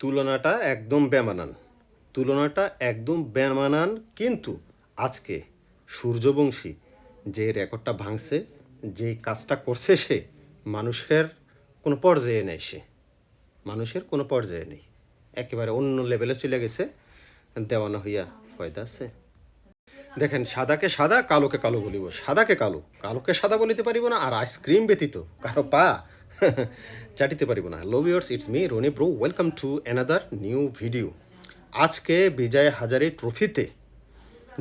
তুলনাটা একদম বেমানান। তুলনাটা একদম বেমানান কিন্তু আজকে সূর্যবংশী যে রেকর্ডটা ভাঙছে, যে কাজটা করছে সে, মানুষের কোনো পর্যায়ে নেই সে। মানুষের কোনো পর্যায়ে নেই। একেবারে অন্য লেভেলে চলে গেছে। দেওয়ানা হইয়া ফয়দা আছে। দেখেন, সাদাকে সাদা, কালোকে কালো বলিব। সাদাকে কালো। কালোকে সাদা বলিতে পারিব না, আর আইসক্রিম ব্যতীত। কারও পা চাটিতে পারিব না। লভ years it's me Rony bro welcome to another new video আজকে বিজয় হাজারে ট্রফিতে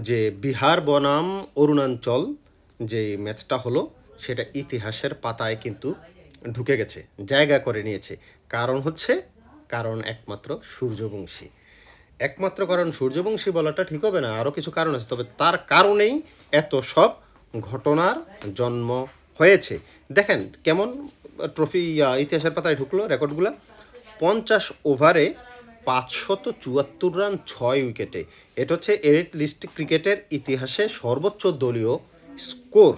যে বিহার বনাম অরুণাঞ্চল যে ম্যাচটা হলো, সেটা ইতিহাসের পাতায় কিন্তু ঢুকে গেছে, জায়গা করে নিয়েছে। কারণ হচ্ছে, কারণ একমাত্র সূর্যবংশী। একমাত্র কারণ সূর্যবংশী বলাটা ঠিক হবে না আরও কিছু কারণ আছে, তবে তার কারণেই এত সব ঘটনার জন্ম হয়েছে। দেখেন, কেমন ট্রফি ইতিহাসের পাতায় ঢুকলো রেকর্ডগুলো। পঞ্চাশ ওভারে পাঁচশত চুয়াত্তর রান, ছয় উইকেটে। এটা হচ্ছে এরিট লিস্ট ক্রিকেটের ইতিহাসে সর্বোচ্চ দলীয় স্কোর।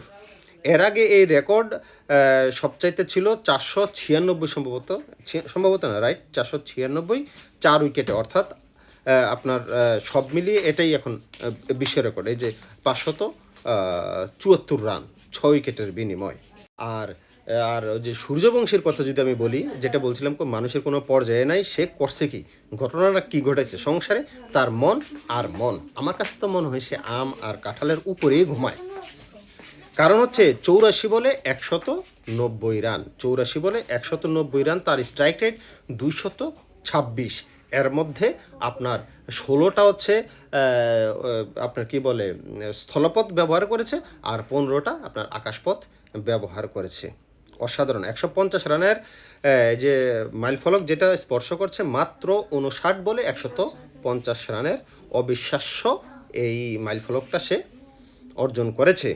এর আগে এই রেকর্ড সবচাইতে ছিল চারশো ছিয়ানব্বই সম্ভবত। সম্ভবত না, রাইট? চারশো ছিয়ানব্বই, চার উইকেটে। অর্থাৎ আপনার সব মিলিয়ে এটাই এখন বিশ্ব রেকর্ড। এই যে পাঁচশত চুয়াত্তর রান, ছয় উইকেটের বিনিময়। আর আর যে সূর্যবংশীর কথা যদি আমি বলি, যেটা বলছিলাম মানুষের কোনো পর্যায়ে নাই, সে করছে কি? ঘটনাটা কি ঘটেছে? সংসারে তার মন আর মন। আমার কাছে তো মনে হয় সে আম আর কাঁঠালের উপরেই ঘুমায়। কারণ হচ্ছে চৌরাশি বলে একশত নব্বই রান। চৌরাশি বলে একশত নব্বই রান, তার স্ট্রাইক রেট দুইশত ছাব্বিশ। এর মধ্যে আপনার ষোলোটা হচ্ছে আপনার কি বলে, স্থলপথ ব্যবহার করেছে, আর পনেরোটা আপনার আকাশপথ ব্যবহার করেছে। অসাধারণ। একশো পঞ্চাশ রানের যে মাইলফলক যেটা স্পর্শ করছে মাত্র উনষাট বলে একশত পঞ্চাশ রানের অবিশ্বাস্য এই মাইলফলকটা সে অর্জন করেছে।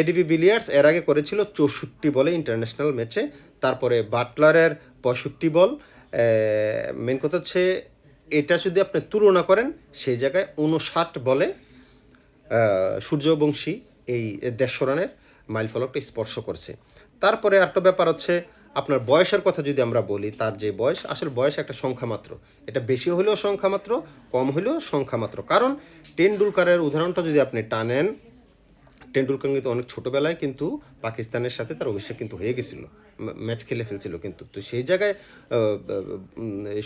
এডিবি বিলিয়ার্স এর আগে করেছিল চৌষট্টি বলে ইন্টারন্যাশনাল ম্যাচে, তারপরে বাটলারের পঁয়ষট্টি বল মেন কথা হচ্ছে এটা যদি আপনি তুলনা করেন, সেই জায়গায় উনষাট বলে সূর্যবংশী এই দেড়শো রানের মাইল ফলকটা স্পর্শ করছে। তারপরে একটা ব্যাপার হচ্ছে, আপনার বয়সের কথা যদি আমরা বলি, তার যে বয়স, আসলে বয়স একটা সংখ্যা মাত্র। এটা বেশি হলেও সংখ্যা মাত্র, কম হলেও সংখ্যা মাত্র। কারণ টেন্ডুলকারের উদাহরণটা যদি আপনি টানেন, টেন্ডুলকার কিন্তু অনেক ছোটোবেলায় কিন্তু পাকিস্তানের সাথে তার অভিষেক কিন্তু হয়ে গেছিল ম্যাচ খেলে ফেলছিল কিন্তু। তো সেই জায়গায়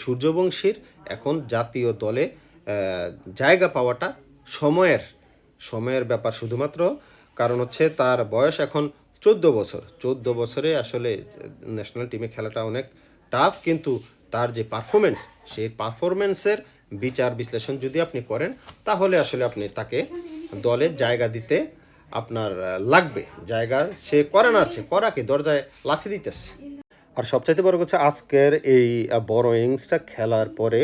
সূর্যবংশীর এখন জাতীয় দলে জায়গা পাওয়াটা সময়ের সময়ের ব্যাপার শুধুমাত্র। কারণ হচ্ছে তার বয়স এখন চোদ্দ বছর, চোদ্দ বছরে আসলে ন্যাশনাল টিমে খেলাটা অনেক টাফ কিন্তু তার যে পারফরমেন্স সেই পারফরমেন্সের বিচার বিশ্লেষণ যদি আপনি করেন, তাহলে আসলে আপনি তাকে দলে জায়গা দিতে আপনার লাগবে। জায়গা সে করে না সে করাকে দরজায় লাথি দিতেছে। আর সবচাইতে বড় কথা, আজকের এই বড় ইনিংসটা খেলার পরে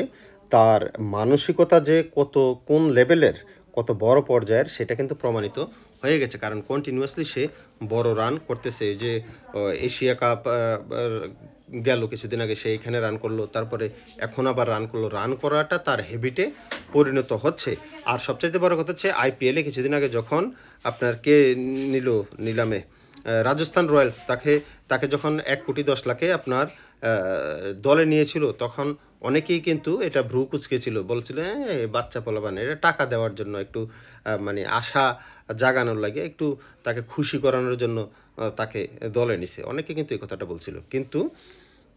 তার মানসিকতা যে কত, কোন লেভেলের কত বড় পর্যায়ের, সেটা কিন্তু প্রমাণিত হয়ে গেছে, কারণ কন্টিনিউয়াসলি সে বড় রান করতেছে। যে এশিয়া কাপ গেল কিছুদিন আগে, সে এখানে রান করল, তারপরে এখন আবার রান করল। রান করাটা তার হেবিটে পরিণত হচ্ছে। আর সবচাইতে বড় কথা হচ্ছে আইপিএলে কিছুদিন আগে যখন আপনার কে নিল, নিলামে রাজস্থান রয়্যালস, তাকে তাকে যখন এক কোটি দশ লাখে আপনার দলে নিয়েছিল, তখন অনেকেই কিন্তু এটা ভ্রু কুচকেছিল বলছিল "এ, বাচ্চা পোলাবান এটা টাকা দেওয়ার জন্য একটু মানে আশা জাগানোর লাগে একটু তাকে খুশি করানোর জন্য তাকে দলে নিছে। অনেকে কিন্তু এই কথাটা বলছিল। কিন্তু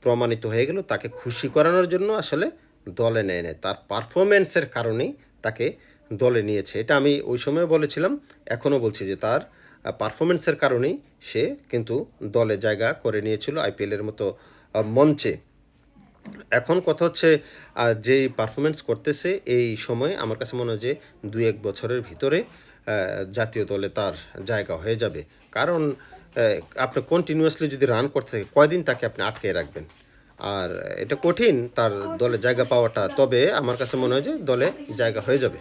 প্রমাণিত হয়ে গেল তাকে খুশি করানোর জন্য আসলে দলে নেয় নেয় তার পারফরমেন্সের কারণেই তাকে দলে নিয়েছে। এটা আমি ওই সময় বলেছিলাম এখনও বলছি যে তার পারফরমেন্সের কারণেই সে কিন্তু দলে জায়গা করে নিয়েছিল আইপিএলের মতো মঞ্চে। এখন কথা হচ্ছে যে পারফরমেন্স করতেছে এই সময়ে আমার কাছে মনে হয় যে দু এক বছরের ভিতরে জাতীয় দলে তার জায়গা হয়ে যাবে। কারণ আপনি কন্টিনিউয়াসলি যদি রান করতে থাকে, কয়দিন তাকে আপনি আটকে রাখবেন? আর এটা কঠিন তার দলে জায়গা পাওয়াটা। তবে আমার কাছে মনে হয় যে দলে জায়গা হয়ে যাবে।